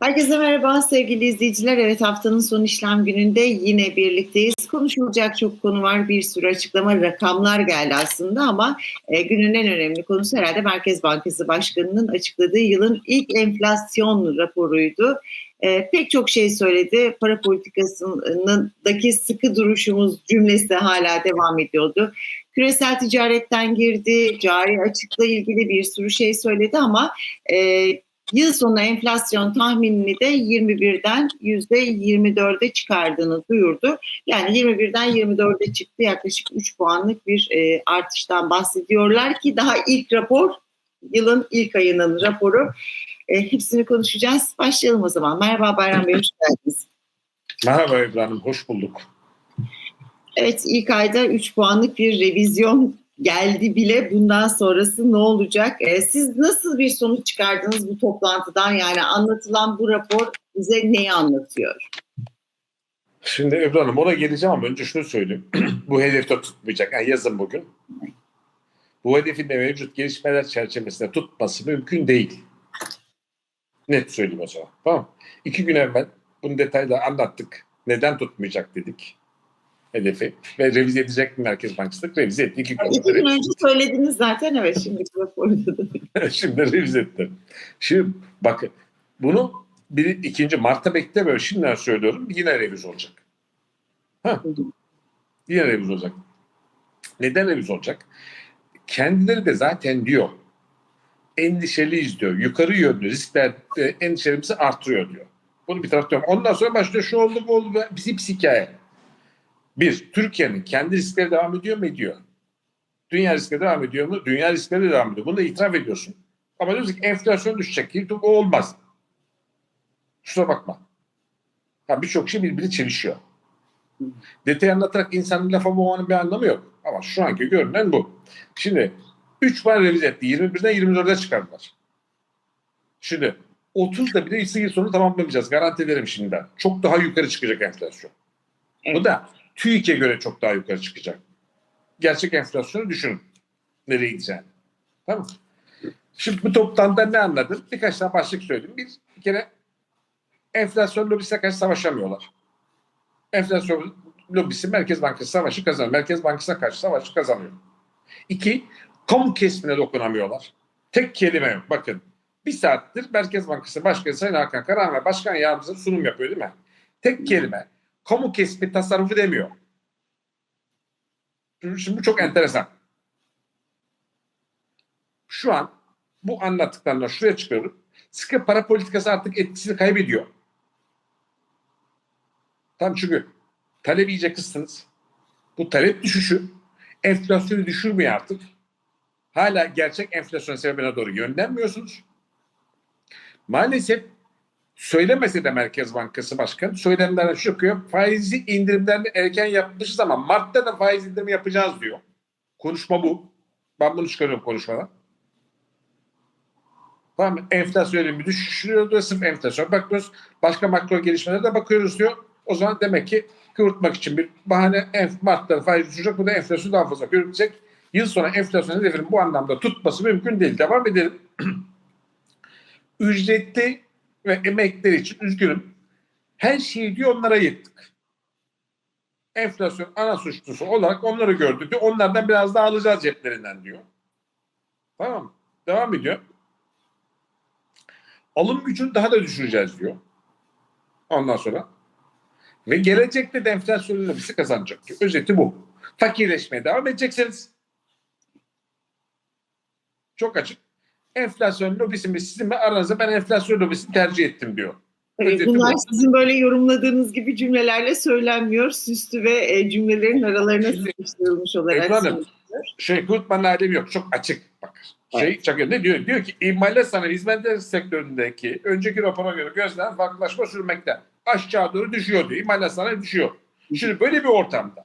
Herkese merhaba sevgili izleyiciler. Evet haftanın son işlem gününde yine birlikteyiz. Konuşulacak çok konu var. Bir sürü açıklama, rakamlar geldi aslında ama e, günün en önemli konusu herhalde Merkez Bankası Başkanı'nın açıkladığı yılın ilk enflasyon raporuydu. E, pek çok şey söyledi. Para politikasındaki sıkı duruşumuz cümlesi hala devam ediyordu. Küresel ticaretten girdi, cari açıkla ilgili bir sürü şey söyledi ama e, Yıl sonu enflasyon tahminini de 21'den %24'e çıkardığını duyurdu. Yani 21'den 24'e çıktı yaklaşık 3 puanlık bir e, artıştan bahsediyorlar ki daha ilk rapor yılın ilk ayının raporu. E, hepsini konuşacağız. Başlayalım o zaman. Merhaba Bayram Bey, hoş geldiniz. Merhaba Hanım, hoş bulduk. Evet, ilk ayda 3 puanlık bir revizyon geldi bile bundan sonrası ne olacak? Ee, siz nasıl bir sonuç çıkardınız bu toplantıdan? Yani anlatılan bu rapor bize neyi anlatıyor? Şimdi Ebru Hanım ona geleceğim ama önce şunu söyleyeyim. bu hedefte tutmayacak. Yani yazın bugün. Bu hedefin de mevcut gelişmeler çerçevesinde tutması mümkün değil. Net söyleyeyim o zaman. Tamam İki gün evvel bunu detayla anlattık. Neden tutmayacak dedik hedefi ve revize edecek mi Merkez Bankası? Revize etti. İki, İki gün önce söylediniz zaten evet şimdi raporda da. şimdi revize etti. Şimdi bakın bunu bir, ikinci Mart'ta beklemiyorum. Şimdiden söylüyorum. Yine revize olacak. Ha. Yine revize olacak. Neden revize olacak? Kendileri de zaten diyor endişeliyiz diyor. Yukarı yönlü riskler e, endişelerimizi artırıyor diyor. Bunu bir taraftan. Ondan sonra başlıyor şu oldu bu oldu. Bizim hikaye. Bir, Türkiye'nin kendi riskleri devam ediyor mu? Ediyor. Dünya riskleri devam ediyor mu? Dünya riskleri de devam ediyor. Bunu da itiraf ediyorsun. Ama diyorsun ki enflasyon düşecek. O olmaz. Kusura bakma. Ha, Birçok şey birbiri çelişiyor. Detay anlatarak insanın lafa boğmanın bir anlamı yok. Ama şu anki görünen bu. Şimdi 3 var revize etti. 21'den 24'e çıkardılar. Şimdi 30'da bile yıl sonu tamamlamayacağız. Garanti ederim şimdiden. Çok daha yukarı çıkacak enflasyon. Evet. Bu da TÜİK'e göre çok daha yukarı çıkacak. Gerçek enflasyonu düşünün. Nereye gideceğini. Tamam Şimdi bu toplantıda ne anladın? Birkaç tane başlık söyleyeyim. Bir, bir kere enflasyon lobisine karşı savaşamıyorlar. Enflasyon lobisi Merkez Bankası savaşı kazanıyor. Merkez Bankası'na karşı savaşı kazanıyor. İki, kamu kesimine dokunamıyorlar. Tek kelime yok. Bakın bir saattir Merkez Bankası Başkanı Sayın Hakan Karahan ve Başkan Yardımcısı sunum yapıyor değil mi? Tek kelime kamu kesimi tasarrufu demiyor. Şimdi bu çok enteresan. Şu an bu anlattıklarından şuraya çıkıyorum. Sıkı para politikası artık etkisini kaybediyor. Tam çünkü talep iyice kıstınız. Bu talep düşüşü enflasyonu düşürmüyor artık. Hala gerçek enflasyon sebebine doğru yönlenmiyorsunuz. Maalesef söylemese de Merkez Bankası Başkanı söylemlerden şu çıkıyor. Faizi indirimlerini erken yapmışız ama Mart'ta da faiz indirimi yapacağız diyor. Konuşma bu. Ben bunu çıkarıyorum konuşmadan. Tamam enflasyon bir düşüşüyor diyor. Sırf enflasyon. Bakıyoruz başka makro gelişmelere de bakıyoruz diyor. O zaman demek ki kıvırtmak için bir bahane enf, Mart'ta faiz düşecek. Bu da enflasyon daha fazla kıvırtacak. Yıl sonu enflasyon hedefinin bu anlamda tutması mümkün değil. Devam edelim. Ücretli ve emekler için üzgünüm. Her şeyi diyor onlara yıktık. Enflasyon ana suçlusu olarak onları gördük diyor. Onlardan biraz daha alacağız ceplerinden diyor. Tamam Devam ediyor. Alım gücünü daha da düşüreceğiz diyor. Ondan sonra. Ve gelecekte de enflasyon lobisi kazanacak diyor. Özeti bu. Fakirleşmeye devam edeceksiniz. Çok açık enflasyon lobisi mi sizin mi aranızda ben enflasyon lobisini tercih ettim diyor. Evet, bunlar bu. sizin böyle yorumladığınız gibi cümlelerle söylenmiyor. Süslü ve e, cümlelerin aralarına sıkıştırılmış olarak Efendim, şey Kurtman'ın alemi yok. Çok açık. Bak. Şey evet. çakıyor. Ne diyor? Diyor ki imalat sanayi hizmetler sektöründeki önceki rapora göre gözlenen farklılaşma sürmekte. Aşağı doğru düşüyor diyor. İmalat sanayi düşüyor. Şimdi böyle bir ortamda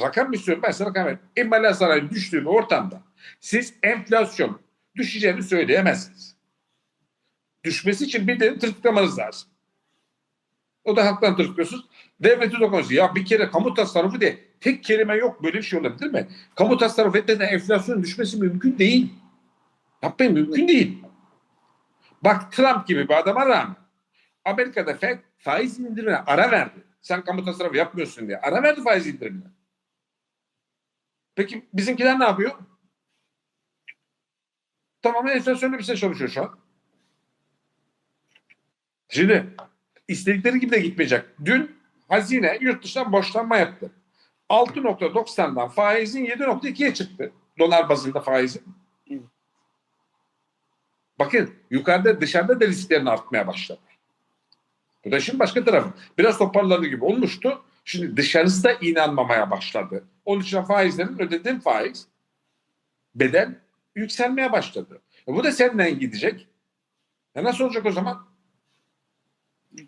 rakam istiyorum? Ben sana rakam vereyim. İmalat sanayi düştüğü bir ortamda siz enflasyon düşeceğini söyleyemezsiniz. Düşmesi için bir de tırtıklamanız lazım. O da halktan tırtıklıyorsunuz. Devleti dokunuyorsunuz. Ya bir kere kamu tasarrufu de tek kelime yok. Böyle bir şey olabilir mi? Kamu tasarrufu etmeden enflasyonun düşmesi mümkün değil. Yapmayın mümkün değil. Bak Trump gibi bir adama rağmen Amerika'da Fed faiz indirimine ara verdi. Sen kamu tasarrufu yapmıyorsun diye. Ara verdi faiz indirimine. Peki bizimkiler ne yapıyor? Tamamen enflasyonla bir şey çalışıyor şu an. Şimdi istedikleri gibi de gitmeyecek. Dün hazine yurt dışından borçlanma yaptı. 6.90'dan faizin 7.2'ye çıktı. Dolar bazında faizin. Bakın yukarıda dışarıda da risklerin artmaya başladı. Bu da şimdi başka tarafı. Biraz toparladığı gibi olmuştu. Şimdi dışarısı da inanmamaya başladı. Onun için faizlerin ödediğin faiz bedel yükselmeye başladı. E bu da senden gidecek. E nasıl olacak o zaman?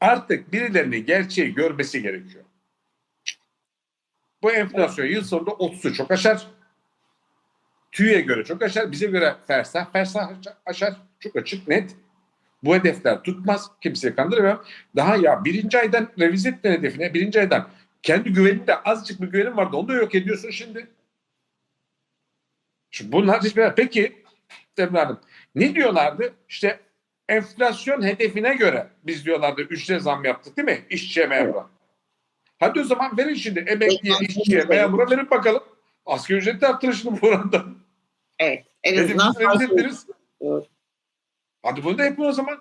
Artık birilerinin gerçeği görmesi gerekiyor. Bu enflasyon yıl sonunda 30'u çok aşar. TÜİ'ye göre çok aşar. Bize göre fersah fersah aşar. Çok açık net. Bu hedefler tutmaz. Kimseye kandıramıyor. Daha ya birinci aydan revize ettin hedefine. Birinci aydan kendi güveninde azıcık bir güvenin vardı. Onu da yok ediyorsun şimdi. Şimdi bunlar hiçbir Peki Emre Hanım ne diyorlardı? İşte enflasyon hedefine göre biz diyorlardı ücret zam yaptık değil mi? İşçiye memura. Hadi o zaman verin şimdi emekliye, işçiye, memura verin bakalım. Asgari ücreti arttırın şimdi bu oranda. Evet. En azından. Doğru. Hadi bunu da yapın o zaman.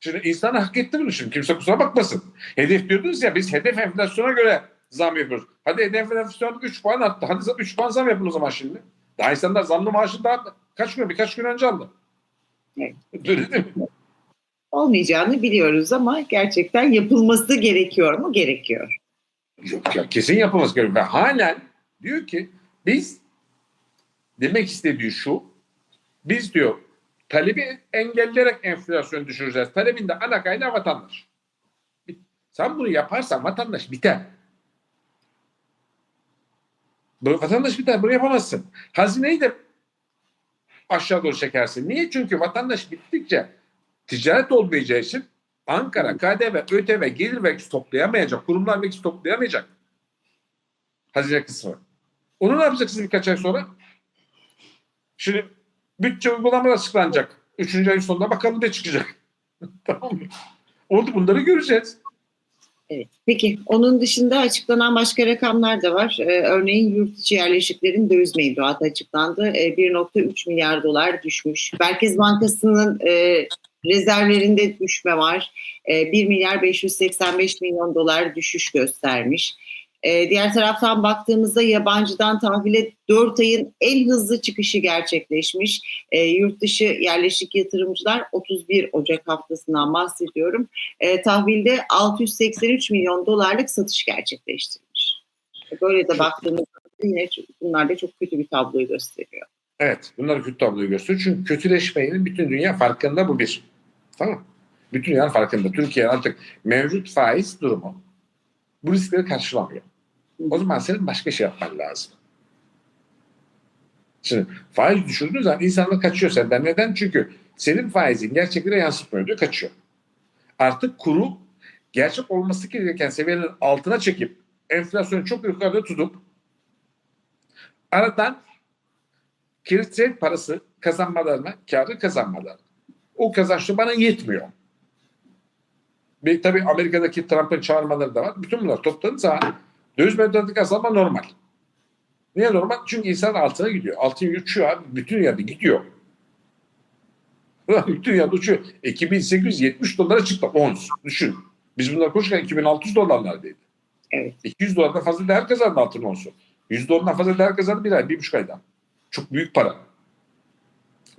Şimdi insan hak etti bunu şimdi. Kimse kusura bakmasın. Hedef diyordunuz ya biz hedef enflasyona göre zam yapıyoruz. Hadi hedef enflasyon 3 puan arttı. Hadi 3 puan zam yapın o zaman şimdi. Daha insanlar zamlı maaşı daha kaç gün birkaç gün önce aldı. Evet. Olmayacağını biliyoruz ama gerçekten yapılması gerekiyor mu? Gerekiyor. Yok ya kesin yapılması gerekiyor. Ve halen diyor ki biz demek istediği şu biz diyor talebi engelleyerek enflasyonu düşüreceğiz. Talebin de ana kaynağı vatandaş. Sen bunu yaparsan vatandaş biter. Bu vatandaş biter. Bunu yapamazsın. Hazineyi de aşağı doğru çekersin. Niye? Çünkü vatandaş bittikçe ticaret olmayacağı için Ankara KDV, ÖTV, gelir vergisi toplayamayacak. Kurumlar vergisi toplayamayacak. Hazine kısmı. Onu ne yapacaksınız birkaç ay sonra? Şimdi bütçe uygulamalar açıklanacak. Üçüncü ayın sonunda bakalım ne çıkacak. tamam mı? Orada bunları göreceğiz. Evet. Peki onun dışında açıklanan başka rakamlar da var. Ee, örneğin yurt içi yerleşiklerin döviz mevduatı açıklandı. Ee, 1.3 milyar dolar düşmüş. Merkez Bankası'nın e, rezervlerinde düşme var. E, 1 milyar 585 milyon dolar düşüş göstermiş. E, diğer taraftan baktığımızda yabancıdan tahvile 4 ayın en hızlı çıkışı gerçekleşmiş. E, yurt dışı yerleşik yatırımcılar 31 Ocak haftasından bahsediyorum. E, tahvilde 683 milyon dolarlık satış gerçekleştirmiş. Böyle de baktığımızda yine bunlar da çok kötü bir tabloyu gösteriyor. Evet. Bunlar kötü tabloyu gösteriyor. Çünkü kötüleşmenin bütün dünya farkında bu bir. Tamam. Bütün dünya farkında. Türkiye artık mevcut faiz durumu bu riskleri karşılamıyor. O zaman senin başka şey yapman lazım. Şimdi faiz düşürdüğün zaman insanlar kaçıyor senden. Neden? Çünkü senin faizin gerçeklere yansıtmıyor diyor kaçıyor. Artık kuru gerçek olması gereken seviyenin altına çekip enflasyonu çok yukarıda tutup aradan kilit parası kazanmalarına, karı kazanmalarına. O kazançlı bana yetmiyor. Bir, tabii Amerika'daki Trump'ın çağırmaları da var. Bütün bunlar toplandığı zaman döviz mevduatı kazanma normal. Niye normal? Çünkü insan altına gidiyor. Altın uçuyor abi. Bütün yerde gidiyor. Bütün yerde uçuyor. 2870 dolara çıktı ons. Düşün. Biz bunları konuşurken 2600 dolarlardaydı. Evet. 200 dolardan fazla değer kazandı altın onsu. 100 dolardan fazla değer kazandı bir ay, bir buçuk ayda. Çok büyük para.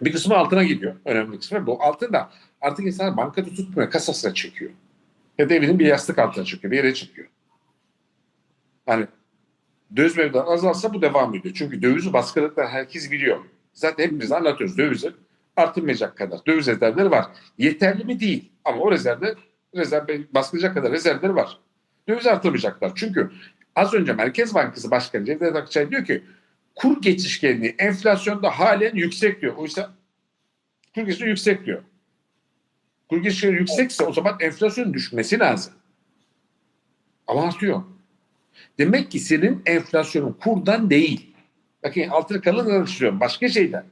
Bir kısmı altına gidiyor. Önemli kısmı. Bu altın da artık insanlar bankada tutmuyor. Kasasına çekiyor. Ya da evinin bir yastık altına çekiyor. Bir yere çekiyor. Hani döviz mevduatı azalsa bu devam ediyor. Çünkü dövizi baskıladıklar herkes biliyor. Zaten hepimiz anlatıyoruz. Dövizi artırmayacak kadar. Döviz rezervleri var. Yeterli mi? Değil. Ama o rezervler rezerv baskılayacak kadar rezervleri var. Döviz artırmayacaklar. Çünkü az önce Merkez Bankası Başkanı Cevdet Akçay diyor ki kur geçişkenliği enflasyonda halen yüksek diyor. Oysa kur geçişkenliği yüksek diyor. Kur geçişkenliği yüksekse o zaman enflasyonun düşmesi lazım. Ama artıyor. Demek ki senin enflasyonun kurdan değil. Bakın altını kalın karıştırıyorum. Başka şeyden.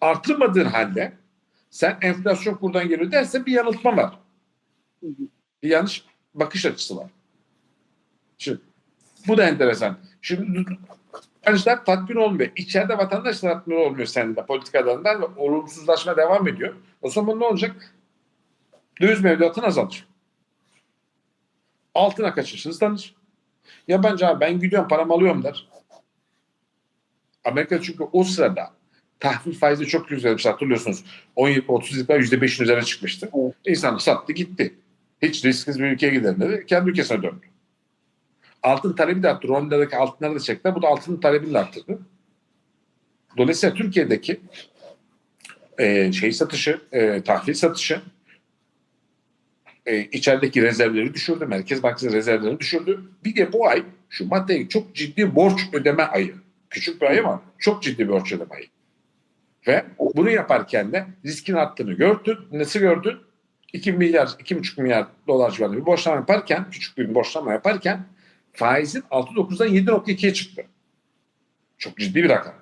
Artırmadığın halde sen enflasyon kurdan geliyor dersen bir yanıltma var. Bir yanlış bakış açısı var. Şimdi bu da enteresan. Şimdi vatandaşlar tatmin olmuyor. İçeride vatandaş tatmin olmuyor seninle politikalarından ve olumsuzlaşma devam ediyor. O zaman ne olacak? Döviz mevduatın azalır. Altına kaçış hızlanır. Yabancı abi ben gidiyorum paramı alıyorum der. Amerika çünkü o sırada tahvil faizi çok yükselmiş hatırlıyorsunuz. 10 yıl 30 yılda %5'in üzerine çıkmıştı. Evet. İnsanı sattı gitti. Hiç risksiz bir ülkeye gidelim dedi. Kendi ülkesine döndü. Altın talebi de arttı. Ronda'daki altınları da çektiler. Bu da altının talebini de arttırdı. Dolayısıyla Türkiye'deki e, şey satışı, e, tahvil satışı e, içerideki rezervleri düşürdü. Merkez Bankası rezervlerini düşürdü. Bir de bu ay Şubat ayı çok ciddi borç ödeme ayı. Küçük bir ay ama çok ciddi bir borç ödeme ayı. Ve bunu yaparken de riskin arttığını gördü. Nasıl gördü? 2 milyar, 2,5 milyar dolar civarında bir borçlama yaparken, küçük bir borçlama yaparken faizin 6.9'dan 7.2'ye çıktı. Çok ciddi bir rakam.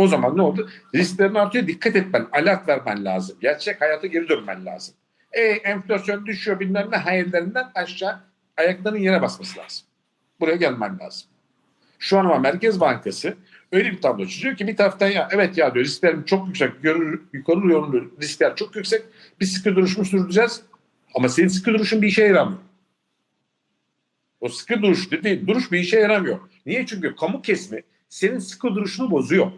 O zaman ne oldu? Risklerin artıyor. Dikkat etmen, alert vermen lazım. Gerçek hayata geri dönmen lazım. E, enflasyon düşüyor bilmem ne hayallerinden aşağı ayaklarının yere basması lazım. Buraya gelmen lazım. Şu an ama Merkez Bankası öyle bir tablo çiziyor ki bir taraftan ya evet ya diyor risklerim çok yüksek, yukarı, yukarı yönlü riskler çok yüksek. Biz sıkı duruşumu sürdüreceğiz. Ama senin sıkı duruşun bir işe yaramıyor. O sıkı duruş dediğin duruş bir işe yaramıyor. Niye? Çünkü kamu kesimi senin sıkı duruşunu bozuyor.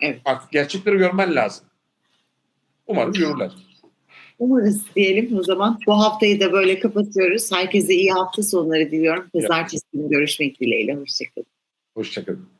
Evet. Artık gerçekleri görmen lazım. Umarım görürler. Umarız diyelim o zaman. Bu haftayı da böyle kapatıyoruz. Herkese iyi hafta sonları diliyorum. Pazartesi günü görüşmek dileğiyle. Hoşçakalın. Hoşçakalın.